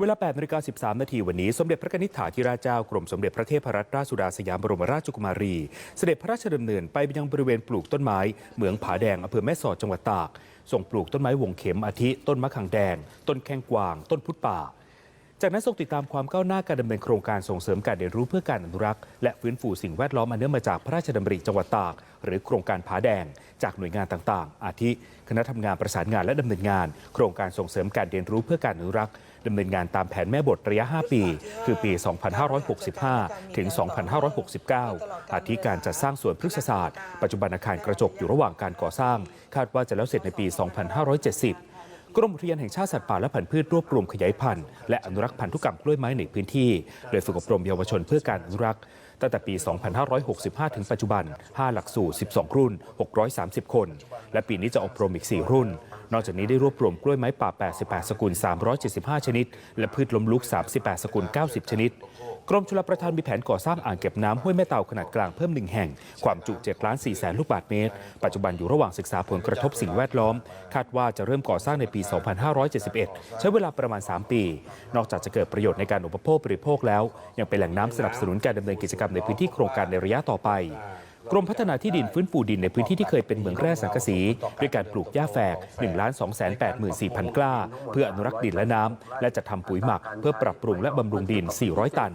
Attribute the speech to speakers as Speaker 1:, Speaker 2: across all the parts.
Speaker 1: เวลา8นาฬิกา13 นาทีวันนี้ สมเด็จพระนิธิถาธิราชเจ้ากรมสมเด็จพระเทพรัตนราชสุดาสยามบรมราชกุมารี เสด็จพระราชดำเนินไปยังบริเวณปลูกต้นไม้เหมืองผาแดงอำเภอแม่สอดจังหวัดตากส่งปลูกต้นไม้วงเข็มอาทิต้นมะขังแดง ต้นแข้งกวาง ต้นพุทธป่า จากนั้นทรงติดตามความก้าวหน้าการดำเนินโครงการส่งเสริมการเรียนรู้เพื่อการอนุรักษ์ และฟื้นฟูสิ่งแวดล้อมอันเนื่องมาจากพระราชดำริจังหวัดตาก หรือโครงการผาแดง จากหน่วยงานต่างๆ อาทิ คณะทำงานประสานงานและดำเนินงาน โครงการส่งเสริมการเรียนรู้เพื่อการอนุรักษ์ดำเนินงานตามแผนแม่บทระยะ 5 ปี คือปี 2565 ถึง 2569 อาทิการจัดสร้างสวนพฤกษศาสตร์ ปัจจุบันอาคารกระจกอยู่ระหว่างการก่อสร้าง คาดว่าจะแล้วเสร็จในปี 2570 กรมอุทยานแห่งชาติสัตว์ป่าและพันธุ์พืชรวบรวมขยายพันธุ์และอนุรักษ์พันธุกรรมกล้วยไม้ในพื้นที่ โดยฝึกอบรมเยาวชนเพื่อการอนุรักษ์ตั้งแต่ปี 2565 ถึงปัจจุบัน 5 หลักสูตร 12 รุ่น 630 คน และปีนี้จะอบรมอีก 4 รุ่น นอกจากนี้ได้รวบรวมกล้วยไม้ป่า 88 สกุล 375 ชนิด และพืชล้มลุก 38 สกุล 90 ชนิด กรมชลประทานมีแผนก่อสร้างอ่างเก็บน้ำห้วยแม่เต่าขนาดกลางเพิ่มหนึ่งแห่ง ความจุ7ล้าน4แสนลูกบาศก์เมตร ปัจจุบันอยู่ระหว่างศึกษาผลกระทบสิ่งแวดล้อม คาดว่าจะเริ่มก่อสร้างในปี 2571 ใช้เวลาประมาณ 3 ปี นอกจากจะเกิดประโยชน์ในการอุปโภคบริโภคแล้ว ยังเป็นแหล่งน้ำสนับสนุนการดำเนินกิจกรรมในพื้นที่โครงการในระยะต่อไป กรมพัฒนาที่ดินฟื้นฟูดินในพื้นที่ที่เคยเป็นเหมืองแร่สังกะสี ด้วยการปลูกหญ้าแฝก1 2 8 4 0 0 0 กล้า เพื่ออนุรักษ์ดินและน้ำ และจัดทำปุ๋ยหมัก เพื่อปรับปรุงและบำรุงดิน 400 ตัน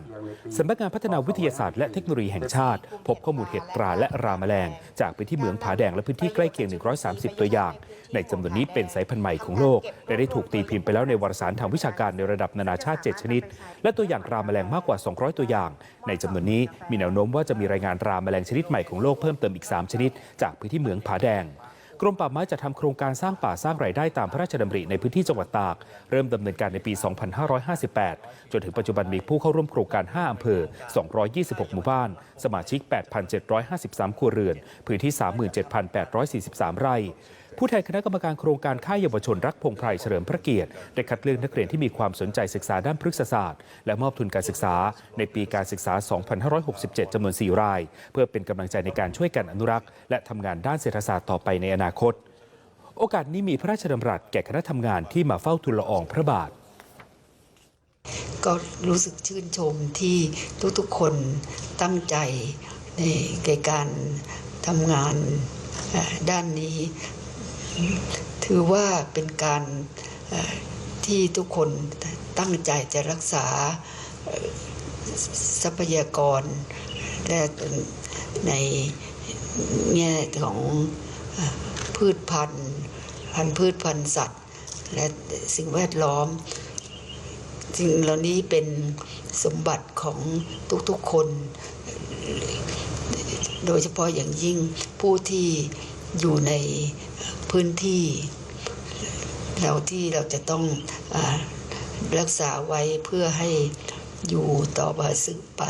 Speaker 1: สำนักงานพัฒนาวิทยาศาสตร์และเทคโนโลยีแห่งชาติ พบข้อมูลเห็ดตราและราแมลง จากพื้นที่เหมืองผาแดงและพื้นที่ใกล้เคียง 130 ตัวอย่าง ในจำนวนนี้เป็นสายพันธุ์ใหม่ของโลกและได้ถูกตีพิมพ์ไปแล้วในวารสารทางวิชาการในระดับนานาชาติ 7 ชนิด และตัวอย่างราแมลงมากกว่า 200 ตัวอย่าง ในจำนวนนี้มีแนวโน้มว่าจะมีรายงานราแมลงชนิดใหม่ของโลกเพิ่มเติมอีก 3 ชนิด จากพื้นที่เหมืองผาแดง กรมป่าไม้จะทำโครงการสร้างป่าสร้างรายได้ตามพระราชดำริในพื้นที่จังหวัดตาก เริ่มดำเนินการในปี 2558 จนถึงปัจจุบันมีผู้เข้าร่วมโครงการ 5 อำเภอ 226 หมู่บ้าน สมาชิก 8,753 ครัวเรือน พื้นที่ 37,843 ไร่ ผู้แทนคณะกรรมการโครงการค่ายเยาวชนรักพงไพรเฉลิมพระเกียรติได้คัดเลือกนักเรียนที่มีความสนใจศึกษาด้านพฤกษศาสตร์ และมอบทุนการศึกษา ในปีการศึกษา 2567 จำนวน 4 ราย เพื่อเป็นกำลังใจในการช่วยกันอนุรักษ์ และทำงานด้านเศรษฐศาสตร์ต่อไปในอนาคต โอกาสนี้มีพระราชดำรัสแก่คณะทำงานที่มาเฝ้าทูลละอองพระบาท
Speaker 2: ก็รู้สึกชื่นชมที่ทุกๆคนตั้งใจในการทำงานด้านนี้ ถือว่าเป็นการที่ทุกคนตั้งใจจะรักษาทรัพยากรและในแง่ของพืชพันธุ์ พันธุ์พืชพันธุ์สัตว์ และสิ่งแวดล้อมสิ่งเหล่านี้เป็นสมบัติของทุกๆคน โดยเฉพาะอย่างยิ่งผู้ที่อยู่ใน พื้นที่ เราที่เราจะต้องอรักษาไว้เพื่อให้อยู่ต่อมาสืบไป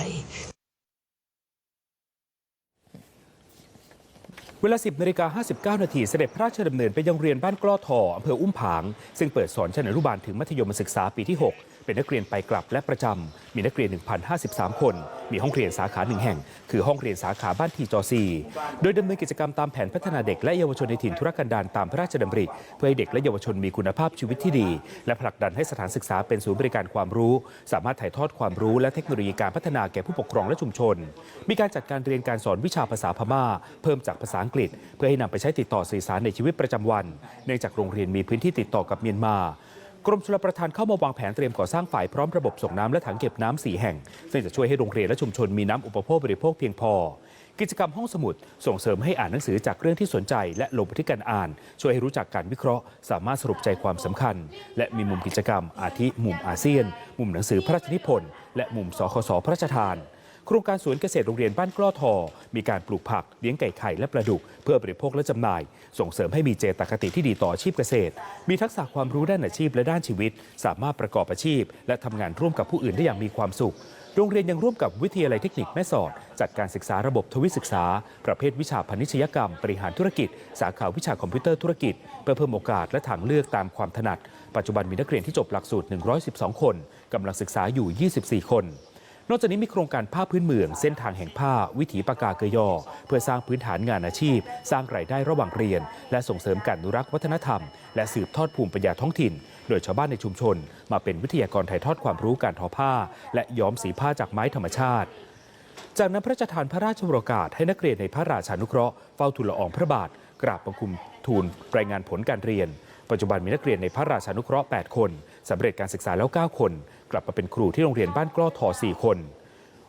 Speaker 1: เวลา 10นาฬิกา59 นาทีเสด็จพระราชดำเนินไปยังเรียนบ้านกล้อทออำเภออุ้มผาง ซึ่งเปิดสอนชั้นอนุบาลถึงมัธยมศึกษาปีที่ 6 เป็นนักเรียนไปกลับและประจำ มีนักเรียน 1,053 คน มีห้องเรียนสาขาหนึ่งแห่ง คือห้องเรียนสาขาบ้านทีจอซีโดยดำเนินกิจกรรมตามแผนพัฒนาเด็กและเยาวชนในถิ่นธุรกันดารตามพระราชดำริ เพื่อให้เด็กและเยาวชนมีคุณภาพชีวิตที่ดี และผลักดันให้สถานศึกษาเป็นศูนย์บริการความรู้ สามารถถ่ายทอดความรู้และเทคโนโลยีการพัฒนาแก่ผู้ปกครองและชุมชน มีการจัดการเรียนการสอนวิชาภาษาพม่า เพิ่มจากภาษาอังกฤษ เพื่อให้นำไปใช้ติดต่อสื่อสารในชีวิตประจำวัน เนื่องจากโรงเรียนมีพื้นที่ติดต่อกับเมียนมา กรมชลประทานเข้ามาวางแผนเตรียมก่อสร้างฝ่ายพร้อมระบบส่งน้ำและถังเก็บน้ำสีแห่ง ซึ่งจะช่วยให้โรงเรียนและชุมชนมีน้ำอุปโภคบริโภคเพียงพอ กิจกรรมห้องสมุดส่งเสริมให้อ่านหนังสือจากเรื่องที่สนใจ และลงบันทึกการอ่าน ช่วยให้รู้จักการวิเคราะห์ สามารถสรุปใจความสำคัญ และมีมุมกิจกรรม อาทิมุมอาเซียน มุมหนังสือพระราชนิพนธ์และมุมสคสพระราชทาน โครงการสวนเกษตรโรงเรียนบ้านกล้อทอ มีการปลูกผักเลี้ยงไก่ไข่และปลาดุก เพื่อบริโภคและจำหน่าย ส่งเสริมให้มีเจตคติที่ดีต่ออาชีพเกษตร มีทักษะความรู้ด้านอาชีพและด้านชีวิต สามารถประกอบอาชีพ และทำงานร่วมกับผู้อื่นได้อย่างมีความสุขโรงเรียนยังร่วมกับวิทยาลัยเทคนิคแม่สอด จัดการศึกษาระบบทวิศึกษา ประเภทวิชาพาณิชยกรรม บริหารธุรกิจ สาขาวิชาคอมพิวเตอร์ธุรกิจ เพื่อเพิ่มโอกาสและทางเลือกตามความถนัด ปัจจุบันมีนักเรียนที่จบหลักสูตร 112 คนกำลังศึกษาอยู่ 24 คน นอกจากนี้มีโครงการผ้าพื้นเมืองเส้นทางแห่งผ้าวิถีปากาเกยอ เพื่อสร้างพื้นฐานงานอาชีพ สร้างรายได้ระหว่างเรียน และส่งเสริมการอนุรักษ์วัฒนธรรม และสืบทอดภูมิปัญญาท้องถิ่น โดยชาวบ้านในชุมชน มาเป็นวิทยากรถ่ายทอดความรู้การทอผ้า และย้อมสีผ้าจากไม้ธรรมชาติ จากนั้นพระราชทานพระราชโอการให้นักเรียนในพระราชานุเคราะห์เฝ้าทูลละอองพระบาทกราบบังคมทูลรายงานผลการเรียน ปัจจุบันมีนักเรียนในพระราชานุเคราะห์ 8 คน สำเร็จการศึกษาแล้ว 9 คน กลับมาเป็นครูที่โรงเรียนบ้านกล้อทอ4 คน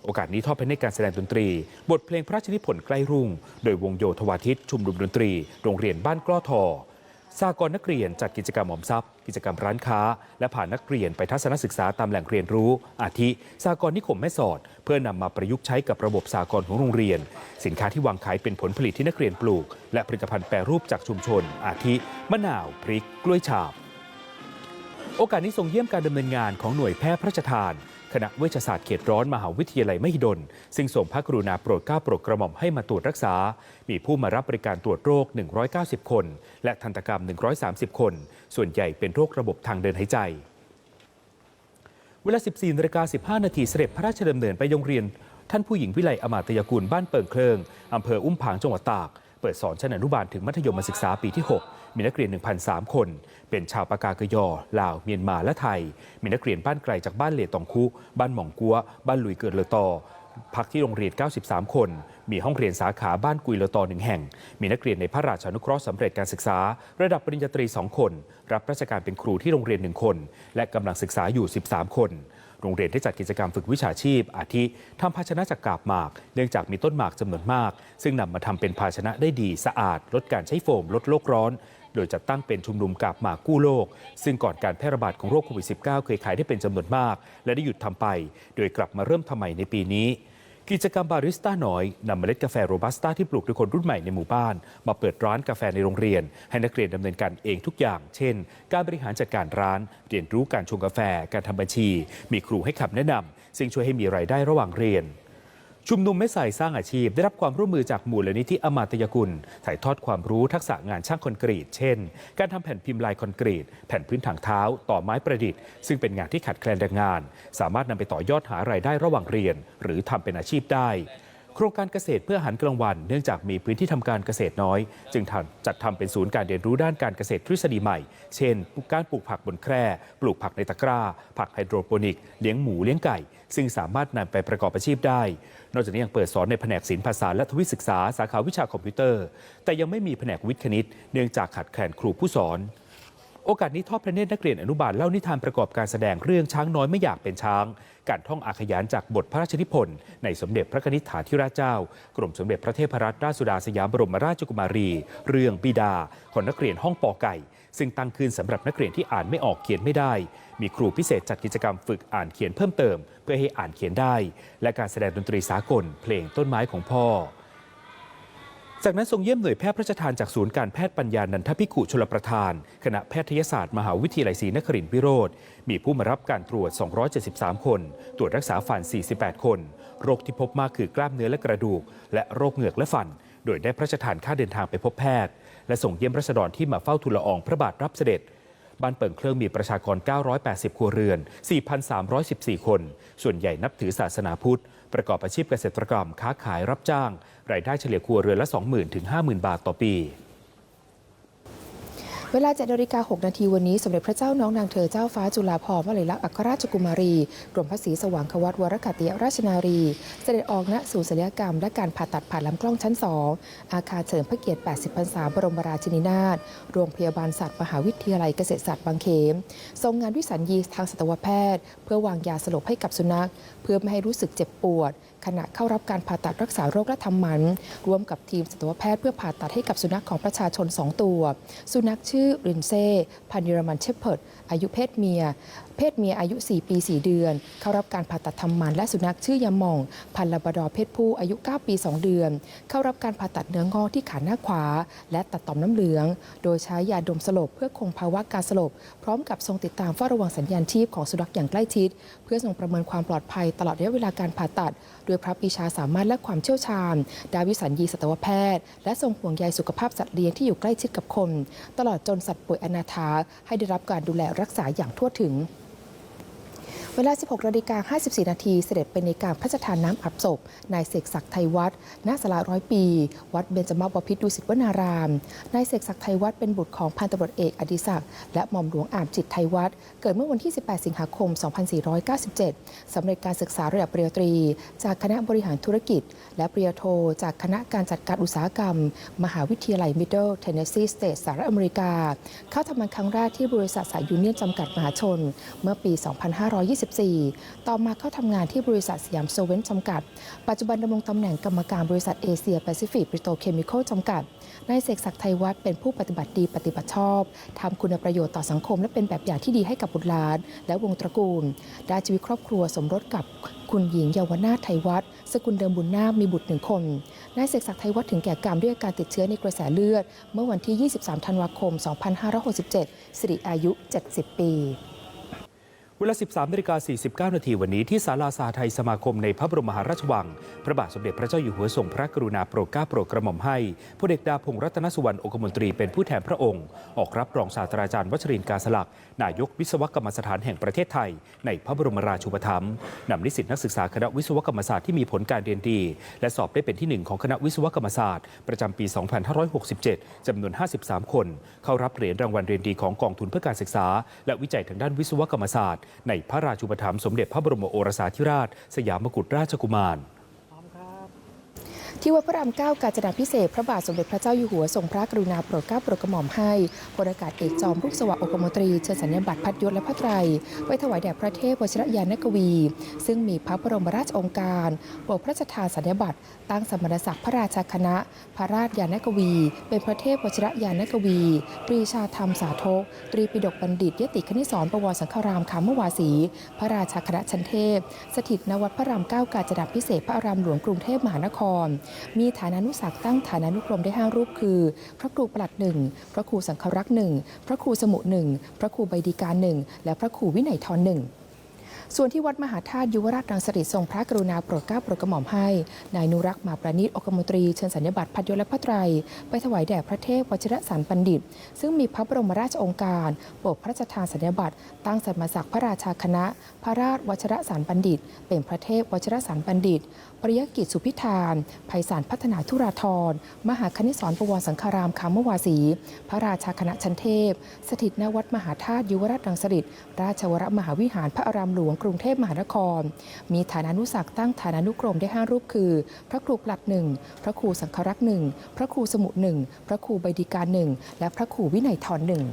Speaker 1: โอกาสนี้ทอดพระเนตรการแสดงดนตรี บทเพลงพระราชนิพนธ์ใกล้รุ่ง โดยวงโยธวาทิตชุมนุมดนตรี โรงเรียนบ้านกล้อทอสากลนักเรียนจัดกิจกรรมหมอมทรัพย์ กิจกรรมร้านค้า และผ่านนักเรียนไปทัศนศึกษาตามแหล่งเรียนรู้ อาทิ สากลนิคมแม่สอด เพื่อนำมาประยุกต์ใช้กับระบบสากลของโรงเรียน สินค้าที่วางขายเป็นผลผลิตที่นักเรียนปลูก และผลิตภัณฑ์แปรรูปจากชุมชน อาทิ มะนาว พริก กล้วยฉาบ โอกาสนี้ทรงเยี่ยมการดำเนินงานของหน่วยแพทย์พระราชทาน คณะเวชศาสตร์เขตร้อนมหาวิทยาลัยมหิดล ซึ่งส่งพระกรุณาโปรดเกล้าโปรดกระหม่อมให้มาตรวจรักษา มีผู้มารับบริการตรวจโรค 190 คน และทันตกรรม 130 คน ส่วนใหญ่เป็นโรคระบบทางเดินหายใจเวลา 14นาฬิกา15 นาทีเสด็จพระราชดำเนินไปโรงเรียน ท่านผู้หญิงวิไลอมาตยกุลบ้านเปิงเคลิงอำเภออุ้มผางจังหวัดตาก เปิดสอนชั้นอนุบาลถึงมัธยมศึกษาปีที่ 6 มีนักเรียน 1,003 คน เป็นชาวปากากยอ ลาว เมียนมา และไทย มีนักเรียนบ้านไกลจากบ้านเลตองคุ บ้านหม่องกัว บ้านลุยเกิดเลอตอพักที่โรงเรียน 93 คน มีห้องเรียนสาขาบ้านกุยเลอตอหนึ่งแห่ง มีนักเรียนในพระราชานุเคราะห์สำเร็จการศึกษา ระดับปริญญาตรี 2 คน รับราชการเป็นครูที่โรงเรียน 1 คน และกำลังศึกษาอยู่ 13 คน โรงเรียนได้จัดกิจกรรมฝึกวิชาชีพ อาทิทำภาชนะจากกาบหมาก เนื่องจากมีต้นหมากจำนวนมาก ซึ่งนำมาทำเป็นภาชนะได้ดีสะอาด ลดการใช้โฟม ลดโลกร้อน โดยจัดตั้งเป็นชุมนุมกาบหมากกู้โลก ซึ่งก่อนการแพร่ระบาดของโรคโควิด -19 เคยขายได้เป็นจำนวนมาก และได้หยุดทำไป โดยกลับมาเริ่มทำใหม่ในปีนี้ กิจกรรมบาริสต้าน้อยนำเมล็ดกาแฟโรบัสต้าที่ปลูกโดยคนรุ่นใหม่ในหมู่บ้าน มาเปิดร้านกาแฟในโรงเรียน ให้นักเรียนดำเนินการเองทุกอย่าง เช่น การบริหารจัดการร้าน เรียนรู้การชงกาแฟ การทำบัญชี มีครูให้คำแนะนำซึ่งช่วยให้มีรายได้ระหว่างเรียน ชุมนุมแม่ใสายสร้างอาชีพ ได้รับความร่วมมือจากมูลนิธิอมาตยกุล ถ่ายทอดความรู้ทักษะงานช่างคอนกรีต เช่น การทำแผ่นพิมพ์ลายคอนกรีต แผ่นพื้นถังเท้า ต่อไม้ประดิษฐ์ ซึ่งเป็นงานที่ขาดแคลนแรงงาน สามารถนำไปต่อยอดหารายได้ระหว่างเรียน หรือทำเป็นอาชีพได้ โครงการเกษตรเพื่ออาหารกลางวัน เนื่องจากมีพื้นที่ทำการเกษตรน้อย จึงจัดทำเป็นศูนย์การเรียนรู้ด้านการเกษตรทฤษฎีใหม่ เช่น การปลูกผักบนแคร่ ปลูกผักในตะกร้า ผักไฮโดรโปนิก เลี้ยงหมูเลี้ยงไก่ ซึ่งสามารถนำไปประกอบอาชีพได้ นอกจากนี้ยังเปิดสอนในแผนกศิลปภาษาและทวิศึกษาสาขาวิชาคอมพิวเตอร์ แต่ยังไม่มีแผนกวิทย์คณิต เนื่องจากขาดแคลนครูผู้สอน โอกาสนี้ทอดพระเนตรนักเรียนอนุบาลเล่านิทานประกอบการแสดงเรื่องช้างน้อยไม่อยากเป็นช้าง การท่องอาขยานจากบทพระราชนิพนธ์ในสมเด็จพระนิษฐาธิราชเจ้า กรมสมเด็จพระเทพรัตนราชสุดาสยามบรมราชกุมารี เรื่องบิดา ของนักเรียนห้องปอไก่ ซึ่งตั้งขึ้นสำหรับนักเรียนที่อ่านไม่ออกเขียนไม่ได้ มีครูพิเศษจัดกิจกรรมฝึกอ่านเขียนเพิ่มเติม เพื่อให้อ่านเขียนได้ และการแสดงดนตรีสากล เพลงต้นไม้ของพ่อ จากนั้นทรงเยี่ยมหน่วยแพทย์พระราชทานจากศูนย์การแพทย์ปัญญานันทพิกุชลประทาน คณะแพทยศาสตร์มหาวิทยาลัยศรีนครินทร์วิโรธมีผู้มารับการตรวจ 273 คน ตรวจรักษาฟัน 48 คน โรคที่พบมากคือกล้ามเนื้อและกระดูก และโรคเหงือกและฟัน โดยได้พระราชทานค่าเดินทางไปพบแพทย์ และส่งเยี่ยมรัษฎรที่มาเฝ้าทูลละอองพระบาทรับเสด็จบ้านเปิงเครื่องมีประชากร 980 ครัวเรือน 4,314 คน ส่วนใหญ่นับถือศาสนาพุทธ ประกอบอาชีพเกษตรกรรม ค้าขายรับจ้าง รายได้เฉลี่ยครัวเรือนละ 20,000ถึง50,000 บาทต่อปี
Speaker 3: เวลา7นาฬิกา6นาทีวันนี้ สมเด็จพระเจ้าน้องนางเธอเจ้าฟ้าจุฬาภรณ์วลัยลักษณ์อัครราชกุมารี กรมพระศรีสว่างควัตวรกัตติยราชนารี เสด็จออกณศูนย์ศัลยกรรม และการผ่าตัดผ่านลำกล้องชั้น 2 อาคารเฉลิมพระเกียรติ 80 พรรษาบรมราชินีนาถ โรงพยาบาลสัตว์มหาวิทยาลัยเกษตรศาสตร์บางเขนทรงงานวิสัญญีทางสัตวแพทย์ เพื่อวางยาสลบให้กับสุนัข เพื่อไม่ให้รู้สึกเจ็บปวด ขณะเข้ารับการผ่าตัดรักษาโรคและทำหมัน ร่วมกับทีมสัตวแพทย์เพื่อผ่าตัดให้กับสุนัขของประชาชน 2 ตัว สุนัขชื่อรินเซ่พันธุ์เยอรมันเชพเพิร์ดอายุเพศเมีย เพศเมียอายุ 4 ปี 4 เดือน เข้ารับการผ่าตัดทำหมันและสุนัขชื่อยามอง พันธุ์ลาบราดอร์เพศผู้อายุ 9 ปี 2 เดือน เข้ารับการผ่าตัดเนื้องอกที่ขาหน้าขวา และตัดต่อมน้ำเหลือง โดยใช้ยาดมสลบเพื่อคงภาวะการสลบ พร้อมกับทรงติดตามเฝ้าระวังสัญญาณชีพของสุนัขอย่างใกล้ชิด เพื่อทรงประเมินความปลอดภัยตลอดระยะเวลาการผ่าตัดด้วยพระปีชาสามารถและความเชี่ยวชาญดาวิสัญญีสัตวแพทย์ และทรงห่วงใยสุขภาพสัตว์เลี้ยงที่อยู่ใกล้ชิดกับคน ตลอดจนสัตว์ป่วยอนาถาให้ได้รับการดูแลรักษาอย่างทั่วถึง เวลา 16นาฬิกา54 นาที เสด็จไปในการพระราชทานน้ำอับศพ นายเสกศักดิ์ไทยวัดณศาลาร้อยปี วัดเบญจมาบพิตรดุสิตวนาราม นายเสกศักดิ์ไทยวัดเป็นบุตรของพันตำรวจเอกอดิศักดิ์และหม่อมหลวงอามจิตไทยวัดเกิดเมื่อวันที่ 18 สิงหาคม 2497 สำเร็จการศึกษาระดับปริญญาตรี จากคณะบริหารธุรกิจ และปริญญาโท จากคณะการจัดการอุตสาหกรรม มหาวิทยาลัย Middle Tennessee State สหรัฐอเมริกา เข้าทำงานครั้งแรกที่บริษัทสายยูเนียนจำกัดมหาชน เมื่อปี2524ต่อมาเข้าทำงานที่บริษัทสยามโซเวนจำกัด ปัจจุบันดำรงตำแหน่งกรรมการบริษัทเอเชียแปซิฟิกปิโตรเคมีคอลจำกัด นายเสกศักดิ์ไทยวัฒน์เป็นผู้ปฏิบัติดีปฏิบัติชอบทำคุณประโยชน์ต่อสังคม และเป็นแบบอย่างที่ดีให้กับบุตรหลาน และวงตระกูลได้ชีวิตครอบครัวสมรสกับคุณหญิงเยาวนาถไทยวัฒน์สกุลเดิมบุญนาคมีบุตรหนึ่งคน นายเสกศักดิ์ไทยวัฒน์ถึงแก่กรรมด้วยอาการติดเชื้อในกระแสเลือด เมื่อวันที่ 23 ธันวาคม 2567 สิริอายุ 70 ปี
Speaker 1: เวลา 13นาฬิกา49 นาทีวันนี้ที่ศาลาสาไทยสมาคมในพระบรมมหาราชวัง พระบาทสมเด็จพระเจ้าอยู่หัวทรงพระกรุณาโปรดเกล้าโปรดกระหม่อมให้พลเอกดาพงศ์รัตนสุวรรณองคมนตรีเป็นผู้แทนพระองค์ ออกรับรองศาสตราจารย์วัชรินทร์กาสลัก นายกวิศวกรรมสถานแห่งประเทศไทย ในพระบรมราชูปถัมภ์นำนิสิตนักศึกษาคณะวิศวกรรมศาสตร์ที่มีผลการเรียนดี และสอบได้เป็นที่หนึ่งของคณะวิศวกรรมศาสตร์ ประจำปี 2567 จำนวน 53 คน เข้ารับเหรียญรางวัลเรียนดีของกองทุนเพื่อการศึกษา และวิจัยทางด้านวิศวกรรมศาสตร์ ในพระราชูปถัมภ์สมเด็จพระบรมโอรสาธิราช สยามกุฎราชกุมาร
Speaker 3: ที่วัดพระรามเก้ากาญจนาพิเศษพระบาทสมเด็จพระเจ้าอยู่หัวทรงพระกรุณาโปรดเกล้าโปรดกระหม่อมให้พลอากาศเอกจอมรุกสวัสดิ์องคมนตรีเชิญสัญญาบัตรพัดยศและพระไตรไปถวายแด่พระเทพวชิรยานกวี ซึ่งมีพระบรมราชองค์การโปรดพระราชทานสัญญาบัตรตั้งสมณศักดิ์พระราชาคณะ พระราชยานกวี เป็นพระเทพวชิรยานกวี ปรีชาธรรมสาธกตรีปิฎกบัณฑิตยติคณิสรประวรสังฆรามคามวาสี พระราชาคณะชั้นเทพ สถิตณวัดพระรามเก้ากาญจนาพิเศษพระอารามหลวงกรุงเทพมหานครมีฐานานุศักตั้งฐานานุกรมได้ห้ารูปคือ พระครูประหลัดหนึ่งพระครูสังครักษ์หนึ่งพระครูสมุหนึ่งพระครูใบดีการหนึ่งและพระครูวินัยทรหนึ่ง ส่วนที่วัดมหาธาตุยุวราชรังสฤษทรงพระกรุณาโปรดเกล้าโปรดกระหม่อมให้ นายนุรักษ์มาประณีตองคมนตรีเชิญสัญญบัตรพัดยศและพระไตร ไปถวายแด่พระเทพวชิรสารบัณฑิต ซึ่งมีพระบรมราชองค์การโปรดพระราชทานสัญญบัตรตั้งสมศักดิ์พระราชาคณะ พระราชวชิรสารบัณฑิต เป็นพระเทพวชิรสารบัณฑิต ปริยกิจสุพิธานภัยสารพัฒนาธุราธรมหาคณิสรประวรสังฆารามคามวาสี พระราชาคณะชันเทพ สถิตณวัดมหาธาตุยุวราชรังสฤษราชวรมหาวิหารพระอารามหลวงกรุงเทพมหานคร มีฐานานุศักตั้งฐานานุกรมได้ห้ารูปคือ พระครูปลัดหนึ่งพระครูสังครักษ์หนึ่งพระครูสมุหนึ่งพระครูใบดีการหนึ่งและพระครูวินัยทรหนึ่ง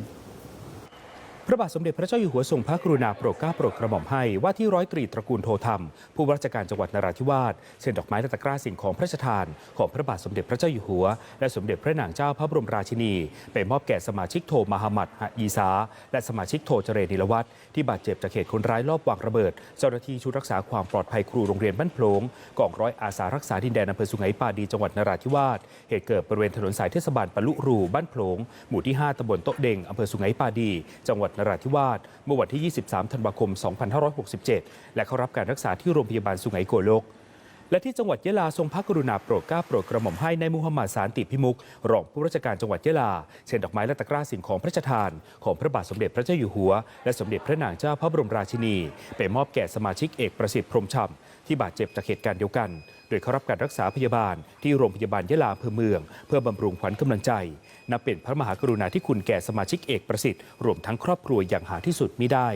Speaker 1: พระบาทสมเด็จพระเจ้าอยู่หัวทรงพระกรุณาโปรดเกล้าโปรดกระหม่อมให้ว่าที่ร้อยตรีตระกูลโทธรรม ผู้ว่าราชการจังหวัดนราธิวาสเช่นดอกไม้และตะกร้าสิ่งของพระราชทาน ของพระบาทสมเด็จพระเจ้าอยู่หัว และสมเด็จพระนางเจ้าพระบรมราชินี ไปมอบแก่สมาชิกโทมหามัดหะยีสา และสมาชิกโทเจเรนิลวัตที่บาดเจ็บจากเหตุคนร้ายลอบวางระเบิด เจ้าหน้าที่ชุดรักษาความปลอดภัยครูโรงเรียนบ้านโพลงกองร้อยอาสารักษาดินแดนอำเภอสุไหงปาดีจังหวัดนราธิวาสเหตุเกิดบริเวณถนนสายเทศบาลปะลุรูบ้านโพลงหมู่ที่ 5ตำบลโต๊ะเด่งอำเภอสุไหงปาดี จังหวัดนราธิวาสเมื่อวันที่ 23 ธันวาคม 2567 และเข้ารับการรักษาที่โรงพยาบาลสุไหงโกลก และที่จังหวัดยะลาทรงพระกรุณาโปรดเกล้าโปรดกระหม่อมให้ในายมุฮัมมัดสารติพิมุกรองผู้ราชการจังหวัดยะลาเช่นดอกไม้และตะกร้าสิ่งของพระราชทาน ของพระบาทสมเด็จพระเจ้าอยู่หัว และสมเด็จพระนางเจ้าพระบรมราชินี ไปมอบแก่สมาชิกเอกประสิทธิ์พรหมฉ่ำที่บาดเจ็บจากเหตุการณ์เดียวกัน โดยเข้ารับการรักษาพยาบาลที่โรงพยาบาลยะลาอำเภอเมือง เพื่อบำรุงขวัญกำลังใจนับเป็นพระมหากรุณาธิคุณแก่สมาชิกเอกประสิทธิ์รวมทั้งครอบครัวอย่างหาที่สุดมิได้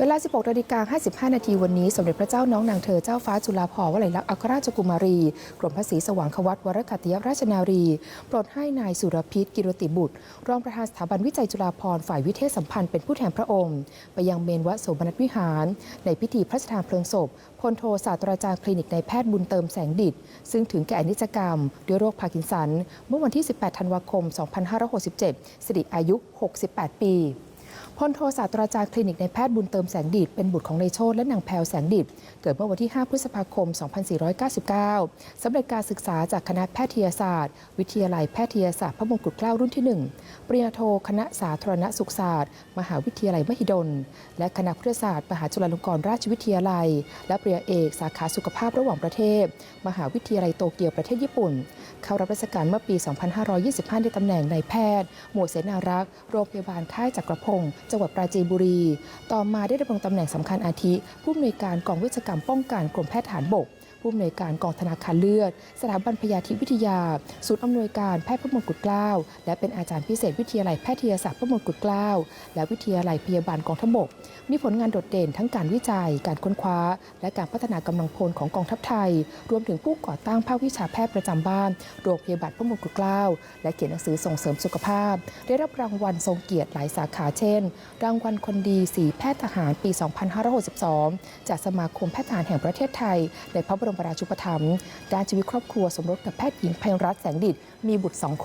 Speaker 3: เวลา 16นาฬิกา55 นาทีวันนี้ สมเด็จพระเจ้าน้องนางเธอเจ้าฟ้าจุฬาภรณ์วลัยลักษณ์อัครราชกุมารี กรมพระศรีสว่างควัตวรกัติยราชนารี โปรดให้นายสุรพิษกิรติบุตร รองประธานสถาบันวิจัยจุฬาภรณ์ฝ่ายวิเทศสัมพันธ์เป็นผู้แทนพระองค์ ไปยังเมนวัดโสมนัสวิหาร ในพิธีพระราชทานเพลิงศพพลโทศาสตราจารย์คลินิกในายแพทย์บุญเติมแสงดิตซึ่งถึงแก่อนิจกรรม ด้วยโรคพาร์กินสัน เมื่อวันที่ 18 ธันวาคม 2567 สิริอายุ 68 ปี พลโทศาสตราจารย์คลินิกในแพทย์บุญเติมแสงดิดเป็นบุตรของในโชตและนางแพรวแสงดิดเกิดเมื่อวันที่ 5 พฤษภาคม 2499 สำเร็จการศึกษาจากคณะแพทยศาสตร์ วิทยาลัยแพทยศาสตร์พระมงกุฎเกล้ารุ่นที่ 1 ปริญญาโทคณะสาธารณสุขศาสตร์ มหาวิทยาลัยมหิดล และคณะครุศาสตร์มหาจุฬาลงกรณราชวิทยาลัย และปริญญาเอกสาขาสุขภาพระหว่างประเทศ มหาวิทยาลัยโตเกียวประเทศญี่ปุ่น เข้ารับราชการเมื่อปี 2525 ในตำแหน่งนายแพทย์ หมวดเสนารักษ์ โรงพยาบาลค่ายจักรพงศ์จังหวัดปราจีนบุรี ต่อมาได้ดำรงตำแหน่งสำคัญอาทิ ผู้อำนวยการกองวิชกรรมป้องกันกรมแพทย์ฐานบก ผู้อำนวยการกองธนาคารเลือด สถาบันพยาธิวิทยา ศูนย์อำนวยการแพทย์พระมงกุฎเกล้า และเป็นอาจารย์พิเศษวิทยาลัยแพทยศาสตร์พระมงกุฎเกล้า และวิทยาลัยพยาบาลกองทัพบก มีผลงานโดดเด่นทั้งการวิจัย การค้นคว้า และการพัฒนากำลังพลของกองทัพไทย รวมถึงผู้ก่อตั้งภาควิชาแพทย์ประจำบ้านโรงพยาบาลพระมงกุฎเกล้า และเขียนหนังสือส่งเสริมสุขภาพ ได้รับรางวัลทรงเกียรติหลายสาขาเช่น รางวัลคนดีสีแพทย์ทหารปี 2562 จากสมาคมแพทย์ทหารแห่งประเทศไทยในพระบรมมราชุปถัมภ์ด้านชีวิตครอบครัวสมรสกับแพทย์หญิงไพรัตน์แสงดิตมีบุตรสองคน